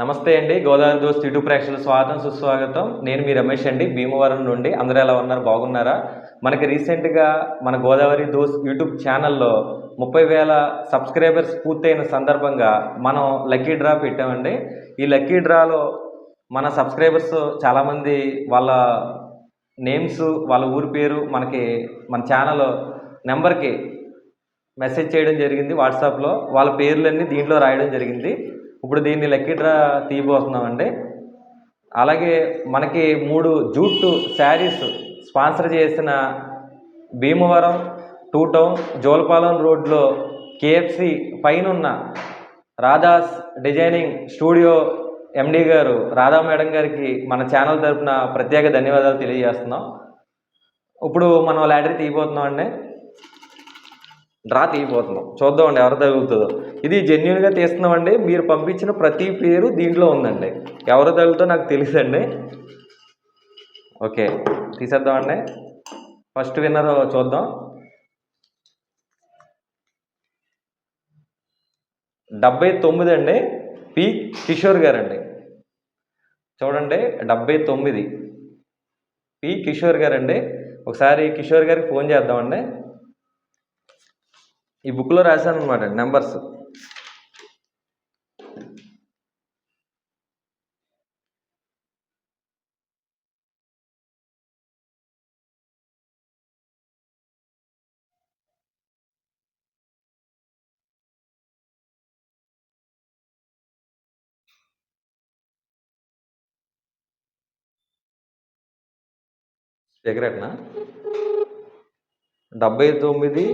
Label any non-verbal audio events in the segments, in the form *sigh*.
నమస్తే అండి గోదావరి దోస్త్ యూట్యూబ్ ప్రేక్షకులు స్వాగతం సుస్వాగతం. నేను మీ రమేష్ అండి భీమవరం నుండి. అందరూ ఎలా ఉన్నారు? బాగున్నారా? మనకి రీసెంట్గా మన గోదావరి దోస్ యూట్యూబ్ ఛానల్లో ముప్పై వేల సబ్స్క్రైబర్స్ పూర్తయిన సందర్భంగా మనం లక్కీ డ్రా పెట్టామండి. ఈ లక్కీ డ్రాలో మన సబ్స్క్రైబర్స్ చాలామంది వాళ్ళ నేమ్స్ వాళ్ళ ఊరి పేరు మనకి మన ఛానల్ నెంబర్కి మెసేజ్ చేయడం జరిగింది వాట్సాప్లో. వాళ్ళ పేర్లన్నీ దీంట్లో రాయడం జరిగింది. ఇప్పుడు దీన్ని లక్కీ తీయబోతున్నామండి. అలాగే మనకి మూడు జూట్ శారీస్ స్పాన్సర్ చేసిన భీమవరం టూ టౌన్ జోల్పాలెం రోడ్లో కేఎఫ్సి పైన ఉన్న రాధాస్ డిజైనింగ్ స్టూడియో ఎండి గారు రాధా మేడం గారికి మన ఛానల్ తరపున ప్రత్యేక ధన్యవాదాలు తెలియజేస్తున్నాం. ఇప్పుడు మనం లాటరీ తీయబోతున్నాం అండి డ్రా తీయబోతున్నాం. చూద్దామండి ఎవరు తగులుతుందో. ఇది జెన్యున్గా తీస్తున్నామండి. మీరు పంపించిన ప్రతి పేరు దీంట్లో ఉందండి. ఎవరు తగులుతో నాకు తెలుసండి ఓకే తీసేద్దామండి. ఫస్ట్ విన్నర్ చూద్దాం. డెబ్బై తొమ్మిది అండి. పి. కిషోర్ గారండి. చూడండి డెబ్బై తొమ్మిది. పి. కిషోర్ గారండి. ఒకసారి కిషోర్ గారికి ఫోన్ చేద్దామండి. ఈ బుక్లో రాశాను అనమాట నెంబర్స్ సిగరెట్నా డెబ్బై తొమ్మిది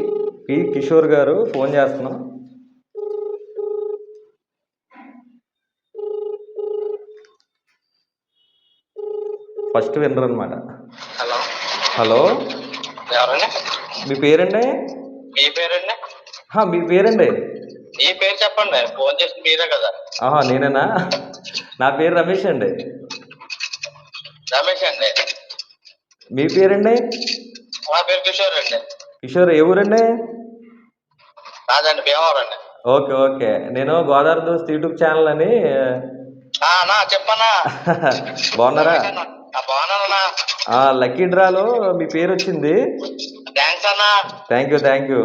పి కిషోర్ గారు ఫోన్ చేస్తున్నాం. ఫస్ట్ విన్నర్ అనమాట హలో. హలో. ఎవరండి? మీ పేరండి? మీ పేరండి? హా, మీ పేరండి? మీ పేరు చెప్పండి ఫోన్ చేసి మీరే కదా. ఆహా నేనేనా? నా పేరు రమేష్ అండి. రమేష్ అండి. మీ పేరండి? మా పేరు కిషోర్ అండి. కిషోర్ ఏ ఊరండి? రాదండి భీమవరం అండి ఓకే ఓకే. నేను గోదావరి దోస్త్ యూట్యూబ్ ఛానల్ అని ఆ, అన్నా చెప్పన్నా *laughs* బాగున్నారా? ఆ, బాగున్నానన్నా. లక్కీ డ్రాలో మీ పేరు వచ్చింది. థ్యాంక్స్ అన్నా. Thank you thank you.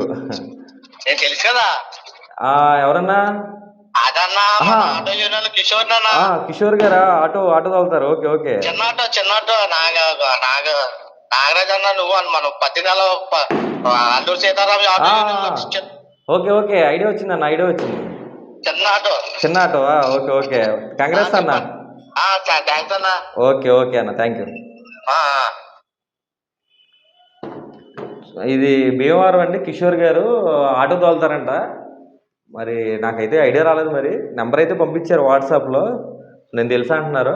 నేను తెలుసు కదా. ఆ, ఎవరన్నా? అదన్నా. ఆటో యూనియన్ కిషోర్ కిషోర్ గారా? ఆటో ఆటో తోలుతారు ఓకే ఓకే. చిన్న ఆటో చిన్న ఆటో నాగ నాగ నాగరాజ్ అన్న నువ్వు అని మనం పత్తి నెల ప- Alluru Sitaram auto okay okay. Idea వచ్చింది అన్న ఐడియా వచ్చింది. చిన్న ఆటో. చిన్న ఆటో ఓకే ఓకే. కంగ్రెస్ అన్న. థ్యాంక్స్ అన్నా. ఓకే ఓకే అన్న. Thank you. ఇది భీమవరం అండి కిషోర్ గారు ఆటో తోలుతారంట. మరి నాకైతే ఐడియా రాలేదు మరి. నెంబర్ అయితే పంపించారు వాట్సాప్లో. నేను తెలుసా అంటున్నారు.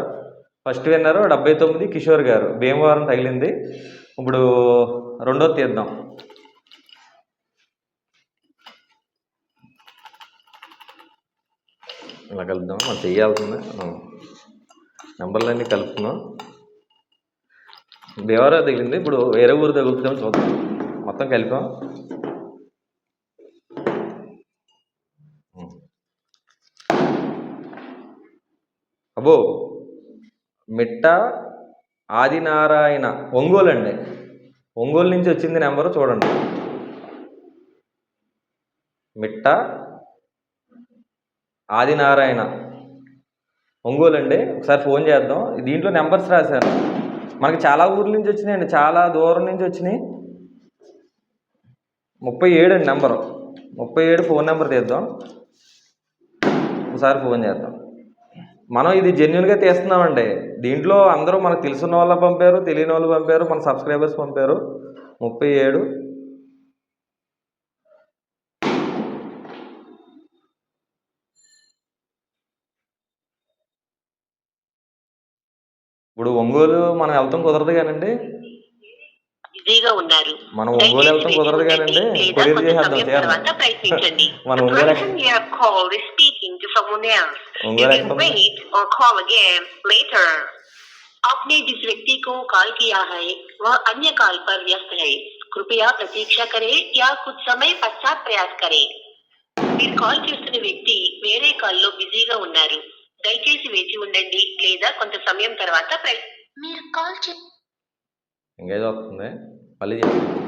ఫస్ట్ విన్నారు డెబ్బై తొమ్మిది కిషోర్ గారు. భీమవరం తగిలింది. ఇప్పుడు రెండో తీద్దాం. ఇలా కలుపుదాం మనం చెయ్యాల్సిందే. నెంబర్లన్నీ కలుపుతున్నాం. దేవరా తగిలింది? ఇప్పుడు వేరే ఊరు తగులుతుందేమో చూద్దాం. మొత్తం కలిపాం? అబ్బో! మిట్ట ఆదినారాయణ ఒంగోలు అండి ఒంగోలు నుంచి వచ్చింది నెంబరు చూడండి. మిట్ట ఆదినారాయణ. ఒంగోలు అండి ఒకసారి ఫోన్ చేద్దాం. దీంట్లో నెంబర్స్ రాశాను. మనకి చాలా ఊర్ల నుంచి వచ్చినాయండి. చాలా దూరం నుంచి వచ్చినాయి. ముప్పై ఏడు అండి నెంబరు. ముప్పై ఏడు ఫోన్ నెంబర్ తీద్దాం. ఒకసారి ఫోన్ చేద్దాం. మనం ఇది జెన్యున్గా తీస్తున్నామండి. దీంట్లో అందరూ మనకు తెలుసున్న వాళ్ళు పంపారు తెలియని వాళ్ళు పంపారు మన సబ్స్క్రైబర్స్ పంపారు. ముప్పై ఏడు ఇప్పుడు ఒంగోలు మనం వెళ్తాం కుదరదు కానండి బిజీగా ఉన్నారు మనం ఒంగోలు వెళ్తాం కుదరదు కానండి కొరియర్ చేసేద్దాం చేద్దాం ప్రయత్నించండి *laughs* మనం The Ongole person you have called is speaking to someone else. You Ongole can ఎక్కడ wait or call again later. आपने जिस व्यक्ति को कॉल किया है वह अन्य कॉल पर व्यस्त है कृपया प्रतीक्षा करें या कुछ समय पश्चात प्रयास करें మీరు కాల్ చేస్తున్న వ్యక్తి వేరే కాల్లో బిజీగా ఉన్నారు దయచేసి వేచి ఉండండి లేదా కొంత సమయం తర్వాత ప్రయత్ మీరు కాల్ చే ఎంగేజ్ వస్తుంది మళ్ళీ చేస్తాను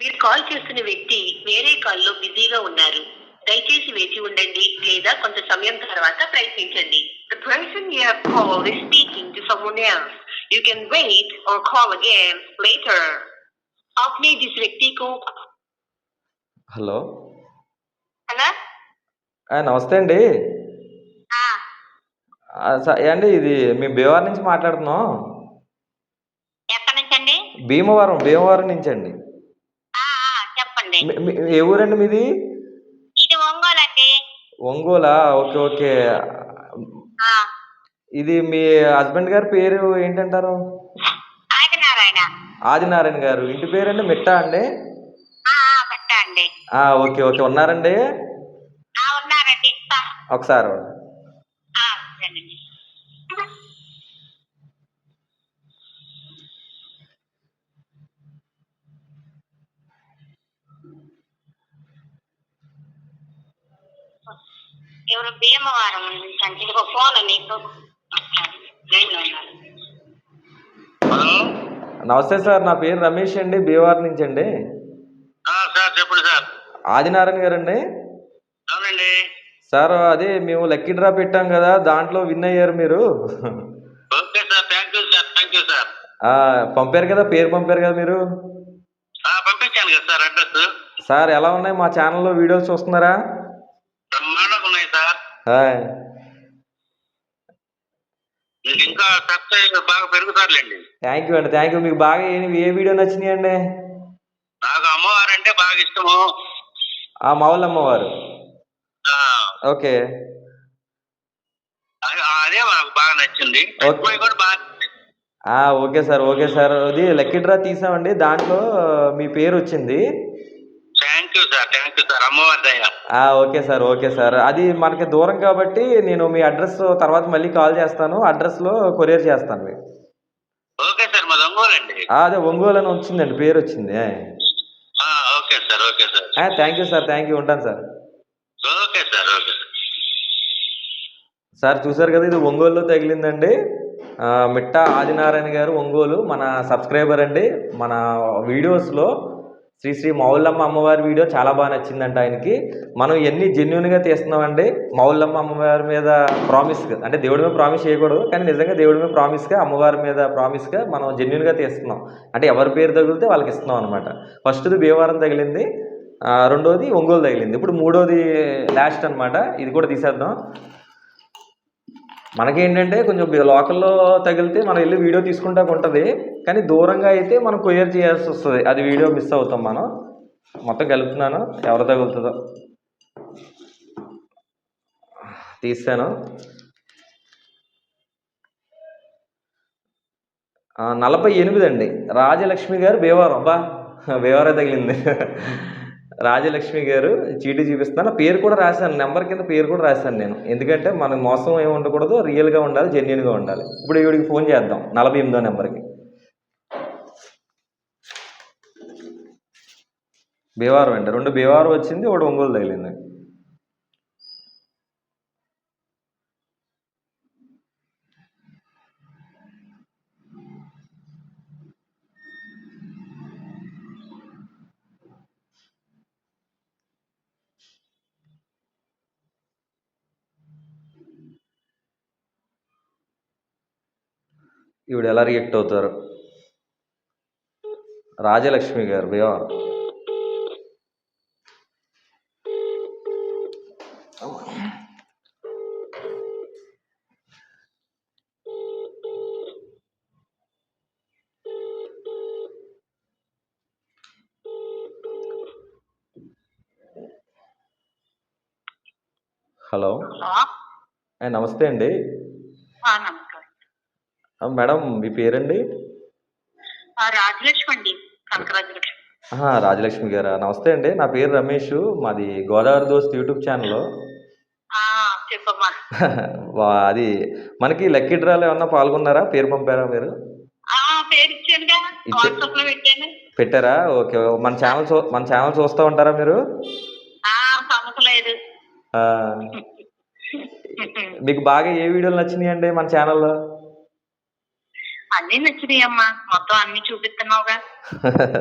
మీరు కాల్ చేస్తున్న వ్యక్తి వేరే కాల్లో బిజీగా ఉన్నారు దయచేసి వేచి ఉండండి లేదా కొంత సమయం తర్వాత ప్రయత్నించండి The person you have called is speaking to someone else. You can wait or call again later. आपने जिस व्यक्ति को హలో హలో ఆ, నమస్తే అండి. ఆ, స- అండి ఇది మీ భీమవరం నుంచి మాట్లాడుతున్నాం. ఎక్కడి నుంచి అండి భీమవరం భీమవరం నుంచి అండి. చెప్పండి. మీ- మీ- ఏ ఊరండి మీది? ఇది ఒంగోలు అండి. ఒంగోలా? Okay okay. ఇది మీ హస్బెండ్ గారి పేరు ఏంటంటారు? ఆదినారాయణ. ఆదినారాయణ గారు. ఇంటి పేరండి మిట్టా అండి? ఆ, ఓకే ఓకే. ఉన్నారండి? ఉన్నారండి. ఒకసారి ఎవరు భీమవరం నుంచి అంటే ఇదిగో ఫోన్ నీకు. లైన్లో ఉన్నారు. హలో? నమస్తే సార్ నా పేరు రమేష్ అండి భీమవరం నుంచి అండి ఆ, సార్ చెప్పండి సార్ ఆదినారాయణ గారండి? అవునండి. సార్ అదే మేము లక్కీ డ్రా పెట్టాం కదా దాంట్లో విన్ అయ్యారు మీరు. Okay sir thank you sir thank you sir. పంపారు కదా పేరు పంపారు కదా మీరు? ఆ, పంపించాను కదా సార్ అడ్రస్. సార్ ఎలా ఉన్నాయి మా ఛానల్లో వీడియోస్ చూస్తున్నారా? ఉన్నాయి సార్. ఇంకా సబ్స్క్రైబ్ బాగా పెరుగుతారులేండి. థ్యాంక్ యూ అండి థ్యాంక్ యూ. మీకు బాగా ఏ వీడియో నచ్చినాయి అండి నాకు అమ్మవారంటే బాగా ఇష్టము. ఆ మావులు అమ్మవారు ఆ, ఓకే. అదే- నాకు బాగా నచ్చింది. కూడా బాగా ఓకే సార్ ఓకే సార్. అది లక్కీ డ్రా తీసామండి. దాంట్లో మీ పేరు వచ్చింది. Thank you sir thank you sir. అమ్మవారి ఓకే సార్ ఓకే సార్. అది మనకి దూరం కాబట్టి నేను మీ అడ్రస్ తర్వాత మళ్ళీ కాల్ చేస్తాను. అడ్రస్లో కొరియర్ చేస్తాను ఓకే సార్ మా దొంగోలండి ఆ, అదే ఒంగోలు అని వచ్చిందండి పేరు వచ్చింది ఆ, okay sir okay sir thank you sir thank you ఉంటాను sir okay sir okay sir sir చూసారు కదా ఇది ఒంగోలులో తగిలిందండి. మిట్టా ఆదినారాయణ గారు ఒంగోలు మన సబ్స్క్రైబర్ అండి. మన వీడియోస్లో శ్రీ శ్రీ మౌళ్ళమ్మ అమ్మవారి వీడియో చాలా బాగా నచ్చిందంట ఆయనకి. మనం ఎన్ని జెన్యున్గా తీస్తున్నామండి మౌళ్ళమ్మ అమ్మవారి మీద ప్రామిస్గా అంటే దేవుడి మీద ప్రామిస్ చేయకూడదు కానీ నిజంగా దేవుడి మీద ప్రామిస్గా అమ్మవారి మీద ప్రామిస్గా మనం జెన్యున్గా తీస్తున్నాం. అంటే ఎవరి పేరు తగిలితే వాళ్ళకి ఇస్తున్నాం అనమాట ఫస్ట్ది భీమవరం తగిలింది రెండోది ఒంగోలు తగిలింది. ఇప్పుడు మూడోది లాస్ట్ అనమాట ఇది కూడా తీసేద్దాం. మనకేంటంటే కొంచెం లోకల్లో తగిలితే మనం వెళ్ళి వీడియో తీసుకుంటా ఉంటుంది. కానీ దూరంగా అయితే మనం కొరియర్ చేయాల్సి వస్తుంది. అది వీడియో మిస్ అవుతాం మనం. మొత్తం కలుపుతున్నాను. ఎవరు తగులుతుందో. తీసాను. నలభై ఎనిమిది అండి. రాజలక్ష్మి గారు భీమవరం బా భీమవరం తగిలింది. రాజలక్ష్మి గారు చీటీ చూపిస్తాను పేరు కూడా రాశాను. నెంబర్ కింద పేరు కూడా రాశాను నేను. ఎందుకంటే మనం మోసం ఏమి ఉండకూడదు. రియల్గా ఉండాలి జెన్యున్గా ఉండాలి. ఇప్పుడు ఈవిడికి ఫోన్ చేద్దాం. నలభై ఎనిమిదో నెంబర్కి భీవారం అండి రెండు భీవారం వచ్చింది ఒకటి ఒంగోలు తగిలింది. ఈవిడ ఎలా రియాక్ట్ అవుతారు? రాజలక్ష్మి గారు భీమవరం హలో. నమస్తే అండి. మేడం మీ పేరండి? రాజలక్ష్మి గారా? నమస్తే అండి నా పేరు రమేష్ మాది గోదావరి దోస్త్ యూట్యూబ్ ఛానల్ *laughs* అది మనకి లక్కీ డ్రాలో ఏమన్నా పాల్గొన్నారా? పేరు పంపారా మీరు? పెట్టారా? ఓకే మన ఛానల్ మన ఛానల్ చూస్తూ ఉంటారా మీరు? మీకు బాగా ఏ వీడియోలు నచ్చినాయి అండి మన ఛానల్లో? అన్ని నచ్చినాయమ్మా మొత్తం అన్ని చూపిస్తున్నావుగా.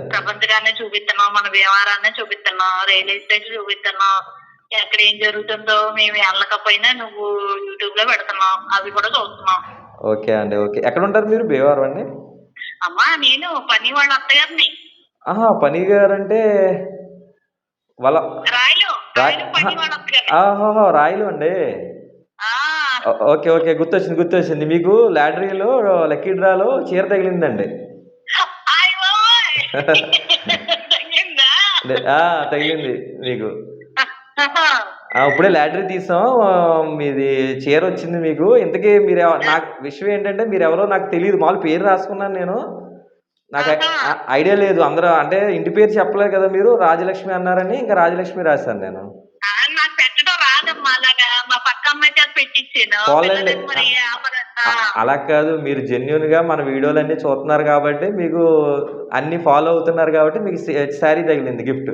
ప్రపంచగానే చూపిస్తున్నావు మన వ్యవహారాన్ని చూపిస్తున్నావు రియల్ ఎస్టేట్ చూపిస్తున్నావు. ఎక్కడ ఏం జరుగుతుందో మేము వెళ్ళకపోయినా నువ్వు యూట్యూబ్లో పెడుతున్నావు. అవి కూడా చూస్తున్నాం ఓకే అండి ఓకే. ఎక్కడ ఉంటారు మీరు భీమవరం అండి? అమ్మా నేను పని వాళ్ళ అత్తగారిని. ఆహా పని గారంటే వాళ్ళ రాయలు రాయ్- రాయలు పని వాళ్ళ అత్తగారిని. రాయలు అండి. ఓకే ఓకే గుర్తొచ్చింది గుర్తొచ్చింది. మీకు లాటరీలో లక్కీ డ్రాలో చీర తగిలిందండి. తగిలింది? మీకు. ఇప్పుడే లాటరీ తీసాం. మీది చీర వచ్చింది మీకు. ఇంతకీ మీరు నాకు విషయం ఏంటంటే మీరు ఎవరో నాకు తెలియదు. మామూలు పేరు రాసుకున్నాను నేను. నాకు ఐడియా లేదు. అందరూ అంటే ఇంటి పేరు చెప్పలేదు కదా మీరు? రాజలక్ష్మి అన్నారని ఇంకా రాజలక్ష్మి రాశాను నేను. పెట్టడం రాదమ్మా అలాగా మా పక్క అమ్మాయి చేత పెట్టించాను పోన్లేండి. పిల్లలకి మరి ఆపర- ఆ. అ- అలా కాదు. మీరు జెన్యున్గా మన వీడియోలన్నీ చూస్తున్నారు కాబట్టి మీకు అన్ని ఫాలో అవుతున్నారు కాబట్టి మీకు శారీ తగిలింది గిఫ్ట్.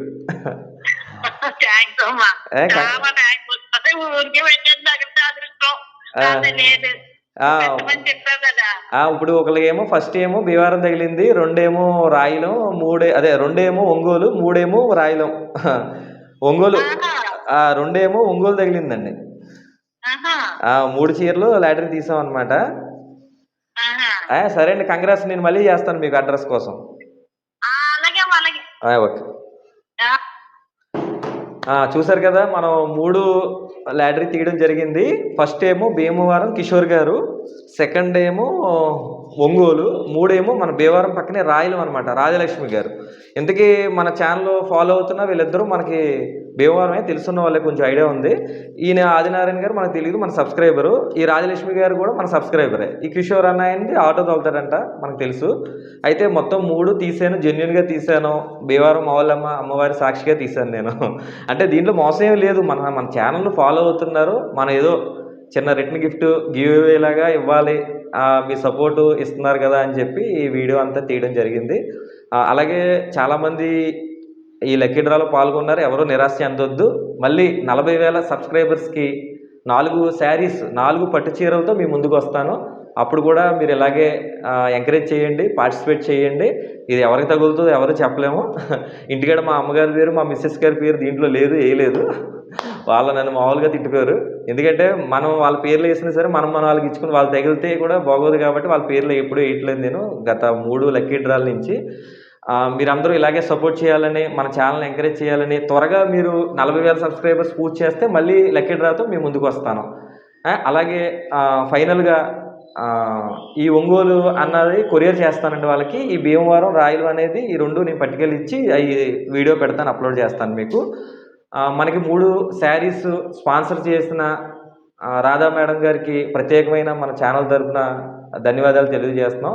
థ్యాంక్స్ అమ్మా. ఏ, కా- చాలా థ్యాంక్స్ అదే ఊరికే పెట్టేది తగిలితే అదృష్టం. ఆ. అది లేదు. ఆ, పెట్టమని చెప్పావు కదా. ఆ, ఇప్పుడు ఒకరికేమో ఫస్ట్ ఏమో భీవారం తగిలింది రెండేమో రాయిలం మూడే అదే రెండేమో ఒంగోలు మూడేమో రాయిలం. ఒంగోలు. ఆహా. ఆ, రెండేమో ఒంగోలు తగిలిందండి. ఆ, మూడు చీరలు లాటరీ తీసాం అనమాట. సరే అండి కంగ్రాస్ నేను మళ్ళీ చేస్తాను మీకు అడ్రస్ కోసం. ఓకే. చూసారు కదా మనం మూడు లాటరీ తీయడం జరిగింది. ఫస్ట్ ఏమో భీమవరం కిషోర్ గారు. సెకండ్ ఏమో ఒంగోలు. మూడేమో మన భీమవరం పక్కనే రాయలం అనమాట రాజలక్ష్మి గారు. ఇంతకీ మన ఛానల్ ఫాలో అవుతున్న వీళ్ళిద్దరూ మనకి భీమవరమే తెలుసున్న వాళ్ళే కొంచెం ఐడియా ఉంది. ఈయన ఆదినారాయణ గారు మనకు తెలియదు మన సబ్స్క్రైబరు. ఈ రాజలక్ష్మి గారు కూడా మన సబ్స్క్రైబరే. ఈ కిషోర్ అన్న అయింది ఆటో తోలుతాడంట మనకు తెలుసు. అయితే మొత్తం మూడు తీసాను జెన్యున్గా తీసాను. భీమవరం మావలమ్మ అమ్మవారి సాక్షిగా తీసాను నేను. అంటే దీంట్లో మోసం ఏం లేదు. మన మన ఛానల్ను ఫాలో అవుతున్నారు. మన ఏదో చిన్న రిటర్న్ గిఫ్ట్ గివ్ అవే లాగా ఇవ్వాలి. మీ సపోర్టు ఇస్తున్నారు కదా అని చెప్పి ఈ వీడియో అంతా తీయడం జరిగింది. అలాగే చాలామంది ఈ లక్కీ డ్రాలో పాల్గొన్నారు. ఎవరో నిరాశ చెందొద్దు. మళ్ళీ నలభై వేల సబ్స్క్రైబర్స్కి నాలుగు శారీస్ నాలుగు పట్టు చీరలతో మీ ముందుకు వస్తాను. అప్పుడు కూడా మీరు ఇలాగే ఎంకరేజ్ చేయండి పార్టిసిపేట్ చేయండి. ఇది ఎవరికి తగులుతుందో ఎవరు చెప్పలేము. *laughs* ఇంటికాడ మా అమ్మగారి పేరు మా మిస్సెస్ గారి పేరు దీంట్లో లేదు వేయలేదు *laughs* వాళ్ళు నన్ను మామూలుగా తిట్టిపోయారు. ఎందుకంటే మనం వాళ్ళ పేర్లు వేసినా సరే మనం మన వాళ్ళకి ఇచ్చుకుని వాళ్ళు తగిలితే కూడా బాగోదు కాబట్టి వాళ్ళ పేర్లు ఎప్పుడూ వేయట్లేదు నేను గత మూడు లక్కీ డ్రాల నుంచి. మీరందరూ ఇలాగే సపోర్ట్ చేయాలని మన ఛానల్ని ఎంకరేజ్ చేయాలని త్వరగా మీరు నలభై వేల సబ్స్క్రైబర్స్ పూర్తి చేస్తే మళ్ళీ లక్కీ డ్రాతో మేము ముందుకు వస్తాను. అలాగే ఫైనల్గా ఈ ఒంగోలు అన్నది కొరియర్ చేస్తానండి వాళ్ళకి. ఈ భీమవరం రాయలు అనేది ఈ రెండు నేను పట్టుకెళ్ళి ఇచ్చి అవి వీడియో పెడతాను అప్లోడ్ చేస్తాను మీకు. మనకి మూడు శారీస్ స్పాన్సర్ చేసిన రాధా మేడం గారికి ప్రత్యేకమైన మన ఛానల్ తరఫున ధన్యవాదాలు తెలియజేస్తున్నాం.